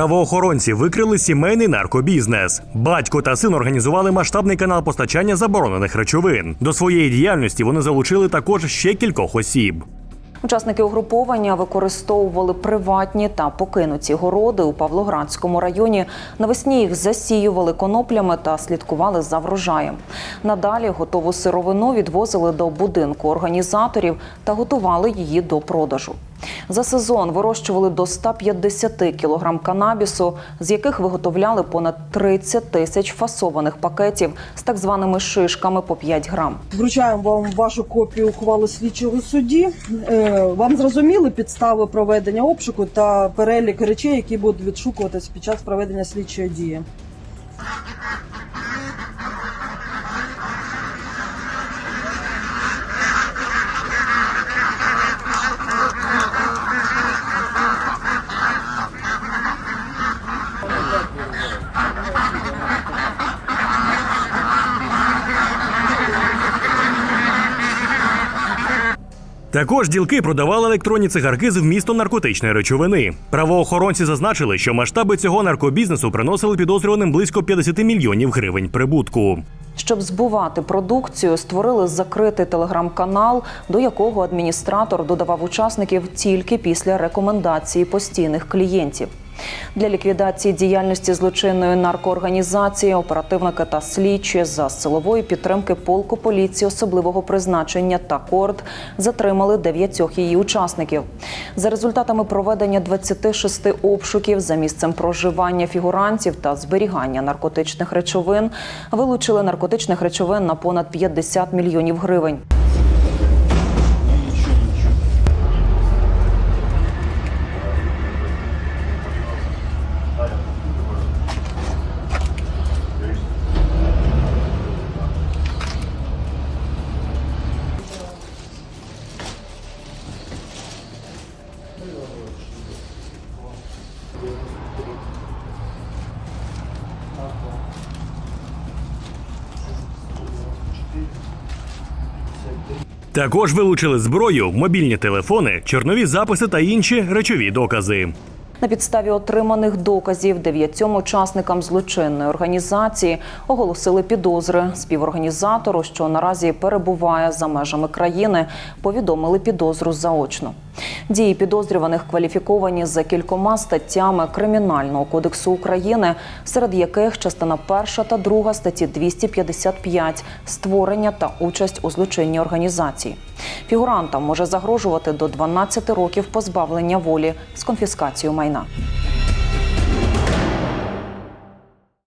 Правоохоронці викрили сімейний наркобізнес. Батько та син організували масштабний канал постачання заборонених речовин. До своєї діяльності вони залучили також ще кількох осіб. Учасники угруповання використовували приватні та покинуті городи у Павлоградському районі. Навесні їх засіювали коноплями та слідкували за врожаєм. Надалі готову сировину відвозили до будинку організаторів та готували її до продажу. За сезон вирощували до 150 кілограм канабісу, з яких виготовляли понад 30 тисяч фасованих пакетів з так званими шишками по 5 грам. Вручаємо вам вашу копію ухвали слідчого судді. Е, Вам зрозуміли підстави проведення обшуку та перелік речей, які будуть відшукуватись під час проведення слідчої дії. Також ділки продавали електронні цигарки з вмістом наркотичної речовини. Правоохоронці зазначили, що масштаби цього наркобізнесу приносили підозрюваним близько 50 мільйонів гривень прибутку. Щоб збувати продукцію, створили закритий телеграм-канал, до якого адміністратор додавав учасників тільки після рекомендації постійних клієнтів. Для ліквідації діяльності злочинної наркоорганізації оперативники та слідчі за силової підтримки полку поліції особливого призначення та корд затримали дев'ятьох її учасників. За результатами проведення 26 обшуків за місцем проживання фігурантів та зберігання наркотичних речовин вилучили наркотичних речовин на понад 50 мільйонів гривень. Також вилучили зброю, мобільні телефони, чорнові записи та інші речові докази. На підставі отриманих доказів дев'ятьом учасникам злочинної організації оголосили підозри. Співорганізатору, що наразі перебуває за межами країни, повідомили підозру заочно. Дії підозрюваних кваліфіковані за кількома статтями Кримінального кодексу України, серед яких частина перша та друга статті 255 створення та участь у злочинній організації. Фігурантам може загрожувати до 12 років позбавлення волі з конфіскацією майна. 呢？